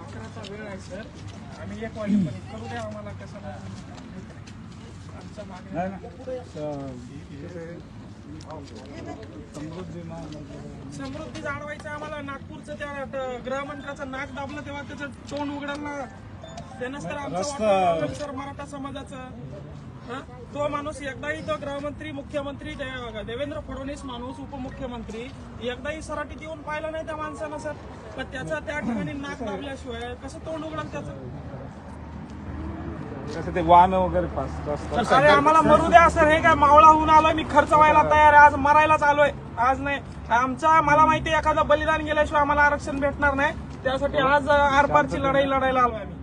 अकराचा वेळ आहे सर. आम्ही एक वाजेपर्यंत करू द्या आम्हाला कसं ना समृद्धी समृद्धी जाणवायचं आम्हाला. नागपूरचं त्या गृहमंत्र्याचं नाक दाबलं तेव्हा त्याचं तोंड उघडायला त्यानंच तर आमचं सर मराठा समाजाचं? तो माणूस एकदाही तो गृहमंत्री मुख्यमंत्री देवेंद्र फडणवीस माणूस उपमुख्यमंत्री एकदाही सराटीत येऊन पाहिलं नाही त्या माणसानं सर. पण त्याचं त्या ठिकाणी नाक दाबल्याशिवाय कसं तोंड उघडाल त्याचं? कसं ते वाहन वगैरे पास अरे आम्हाला मरू द्या सर. हे काय मावळा होऊन आलोय? मी खर्च व्हायला तयार आहे. आज मरायलाच आलोय. आज नाही. आमचा मला माहिती एखादं बलिदान गेल्याशिवाय आम्हाला आरक्षण भेटणार नाही. त्यासाठी आज आरपारची लढाई लढायला आलोय आम्ही.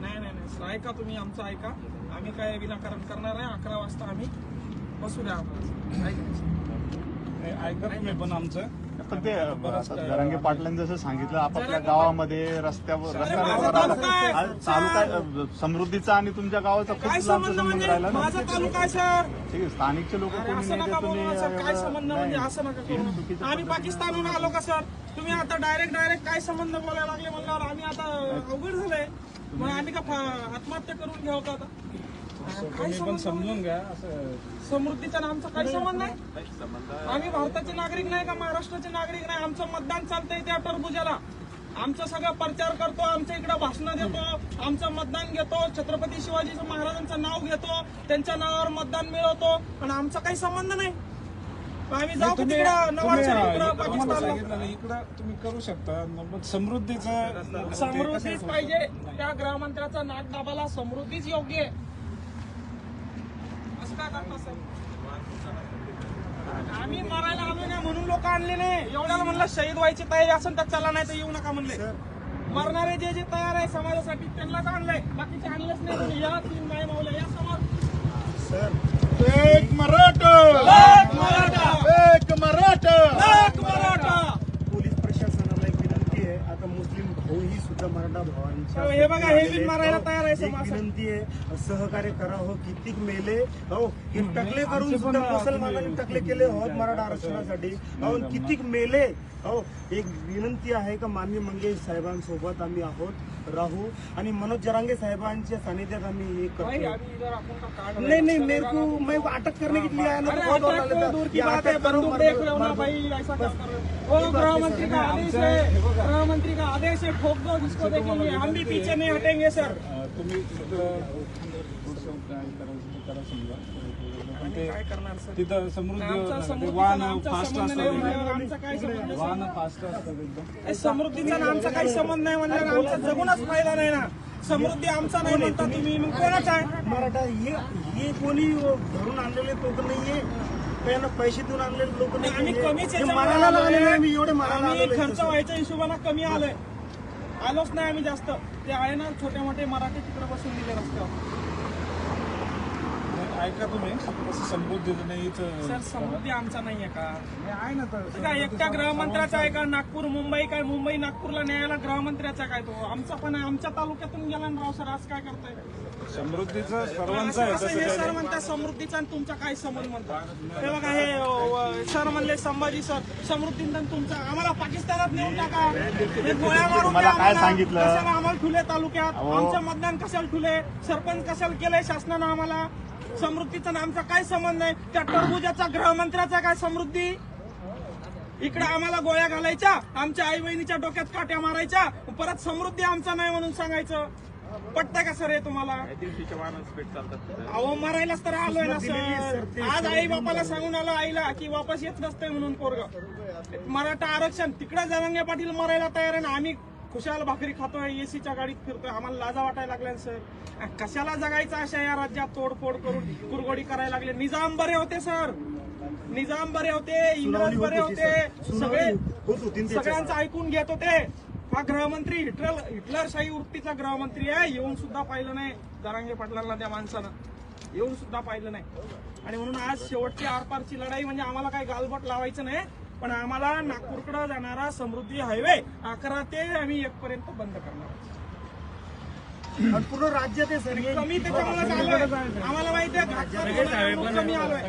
नाही नाही नाही ऐका तुम्ही आमचं ऐका. आम्ही काय विनाकारण करणार नाही अकरा वाजता आम्ही बसू द्या ऐका. तुम्ही पण आमचं. पण ते जरांगे पाटलांनी जसं सांगितलं आपापल्या गावामध्ये रस्त्यावर रस्त्यावर तालुका आहे. समृद्धीचा आणि तुमच्या गावाचा काय खूप संबंध म्हणजे? राहिला ना. माझा तालुका आहे सर. ठीक आहे स्थानिकचे लोक कोणी नाही ते काय संबंध म्हणजे? नाही. असं नका करू. आम्ही पाकिस्तानहून आलो का सर? तुम्ही आता डायरेक्ट डायरेक्ट काय संबंध बोलायला लागले म्हणल्यावर आम्ही आता अवघड झालंय. मग आम्ही का फ- आत्महत्या करून घ्यावं का आता. काय तुम्ही पण संबंध समजून घ्या असं समृद्धीचा आणि आमचा काही संबंध नाही. आम्ही भारताचे नागरिक नाही का महाराष्ट्राचे नागरिक नाही आमचं मतदान चालतंय त्या टरबुजाला. आमचं सगळं प्रचार करतो आमच्या इकडे भाषणं देतो आमचं मतदान घेतो छत्रपती शिवाजी महाराजांचं नाव घेतो त्यांच्या नावावर मतदान मिळवतो आणि आमचा काही संबंध नाही. आम्ही जाऊ तुम्ही तिकडं? नवाब तुम्ही, शरीफला, आम्हाला पाकिस्तानला? सांगितलं ना, इकडं तुम्ही करू शकता समृद्धीचं समृद्धीच पाहिजे. त्या गृहमंत्र्याचा नाक दाबाला समृद्धीच योग्य आहे. असं का करता आम्ही मारायला आलो नाही म्हणून लोक आणले नाही. एवढ्याला म्हणलं शहीद व्हायची तयारी असेल तर चला नाही तर येऊ नका म्हणले. मरणारे जे जे तयार आहे समाजासाठी त्यांनाच आणलंय. बाकीचे आणलेच नाही कोणी. या तीन बाई मावल्या या समोर एक मराठा एक मराठा एक मराठा एक मराठा पोलीस प्रशासनाला एक विनंती आहे आता मुस्लिम भाऊ ही सुद्धा मराठा भावांच्या हो, हे बघा, हे बिन मारायला. तयार आहे समाज. विनंती आहे सहकार्य करा हो कितीक मेले हो हे टकले करून सुद्धा मुसलमानांनी टकले केले होत मराठा आरक्षणासाठी हो कितीक मेले हो एक विनंती आहे का माननीय मंगेश साहेबांसोबत आम्ही आहोत राहू. आणि मनोज जरांगे साहेबांच्या सानिध्यात आम्ही हे करतो. नहीं नहीं मेरे को मैं अटक करने के लिए आया ना अरे तो बहुत डर अटैक लगा तो दूर की ये बात है अटैक करो, बंदूक मर देख दो, रहे हो ना मर. दो। भाई ऐसा क्या कर रहे हो? वो गृहमंत्री का आदेश है गृहमंत्री का आदेश है ठोक दो जिसको देखेंगे। हम भी पीछे नहीं हटेंगे सर। तुम्ही तिथं थोडंसं काय करायचं ते करा समजा पण ते काय करणार सर तिथं समृद्धी समृद्धीचा वाहन आमचा फास्ट नाही असतात? वाहन फास्ट असतात हे समृद्धीचा काही संबंध नाही म्हणल्यावर आमचा जगूनच फायदा नाही ना. समृद्धी आमचा नाही म्हणता तुम्ही. मग कोणाचा आहे? मराठा हे हे कोणी घरून आणलेले लोक नाहीये. त्यांना पैसे देऊन आणलेले लोक आणि आम्ही कमीच हे मारायला. आम्ही एवढे मारायला खर्च व्हायच्या हिशोबाने कमी आलोय. आलोच नाही आम्ही जास्त. ते आहे ना छोटे मोठे मराठी तिकडे बसून दिले रस्त्यावर. नाही, ऐका तुम्ही. असं समृद्धीचं नाही सर समृद्धी आमचा नाहीये का? हे आहे ना तर काय एकट्या गृहमंत्र्याचा आहे का? नागपूर मुंबई काय? मुंबई नागपूरला न्यायला गृहमंत्र्याचा काय तो? आमचा पण आहे. आमच्या तालुक्यातून गेला ना राव सर आज काय करताय? समृद्धीचं सर्वांचं आहे असं तसं हे काही सर. म्हणतात समृद्धीचा आणि तुमचा काय संबंध म्हणतात? हे बघा हे अ, सर म्हणले संभाजी सर. समृद्धीचा आणि तुमचा आम्हाला पाकिस्तानात नेऊन टाका. हे गोळ्या मारून तुम्हाला द्या काय आम्हाला. सांगितलं? कशाला आम्हाला ठुले तालुक्यात? अहो. आमचं मतदान कशाला ठुले? सरपंच कशाला केलंय शासनानं आम्हाला? समृद्धीचा आणि आमचा काय संबंध नाही त्या टरबुजाचा गृहमंत्र्याचा काय समृद्धी? इकडे आम्हाला गोळ्या घालायच्या आमच्या आई बहिणीच्या डोक्यात काट्या मारायच्या परत समृद्धी आमचा नाही म्हणून सांगायचं. पटतंय का सर हे तुम्हाला? अहो मरायलाच तर आलोय ना सर आज आई बापाला सांगून आलो आईला की वापस येत नसतंय म्हणून पोरग. मराठा आरक्षण तिकडे जरंगे पाटील मरायला तयार आहे ना आम्ही खुशाल भाकरी खातोय एसीच्या गाडीत फिरतोय आम्हाला लाजा वाटायला लागल्या सर. कशाला जगायचं अशा या राज्यात तोडफोड करून कुरगोडी करायला लागले? निजाम बरे होते सर. निजाम बरे होते इंग्रज बरे होते सगळे. सगळ्यांचं ऐकून घेत होते. हा गृहमंत्री हिटलर हिटलरशाही वृत्तीचा गृहमंत्री आहे. येऊन सुद्धा पाहिलं नाही दरांगे पाटलांना त्या माणसानं. येऊन सुद्धा पाहिलं नाही. आणि म्हणून आज शेवटची आरपारची लढाई म्हणजे आम्हाला काही गालबोट लावायचं नाही पण आम्हाला नागपूरकडे जाणारा समृद्धी हायवे अकरा ते आम्ही एक पर्यंत बंद करणार पूर्ण राज्यात. कमी त्याच्यामुळे आम्हाला माहिती आहे कमी आलोय.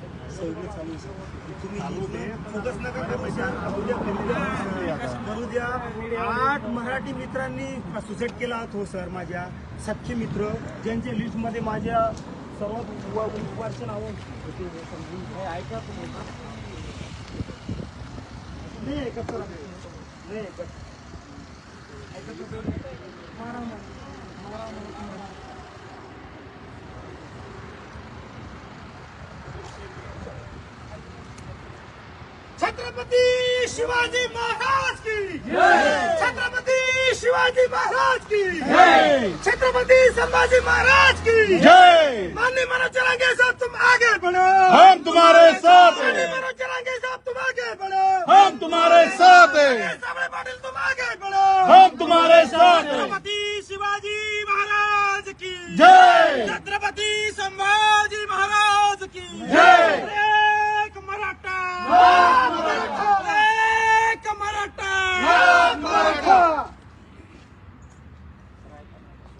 करू द्या, करू द्या. करू द्या. आठ मराठी मित्रांनी सुसाईड केला हो सर माझ्या सख्खे मित्र ज्यांच्या लिस्टमध्ये माझ्या सर्वात वर्ष नाव ऐका तुम्ही. नाही ऐकत सर नाही ऐकत ऐकत सर. मारा मारा. मारा मारा. छत्रपती शिवाजी महाराज की छत्रपति शिवाजी महाराज की छत्रपति संभाजी महाराज की जय! माननीय मनोज चलांगे साहब तुम आगे बढ़ो। हम तुम्हारे साथ माननीय मनोज चलांगे साहब तुम आगे बढ़ो। हम तुम्हारे साथ हैं।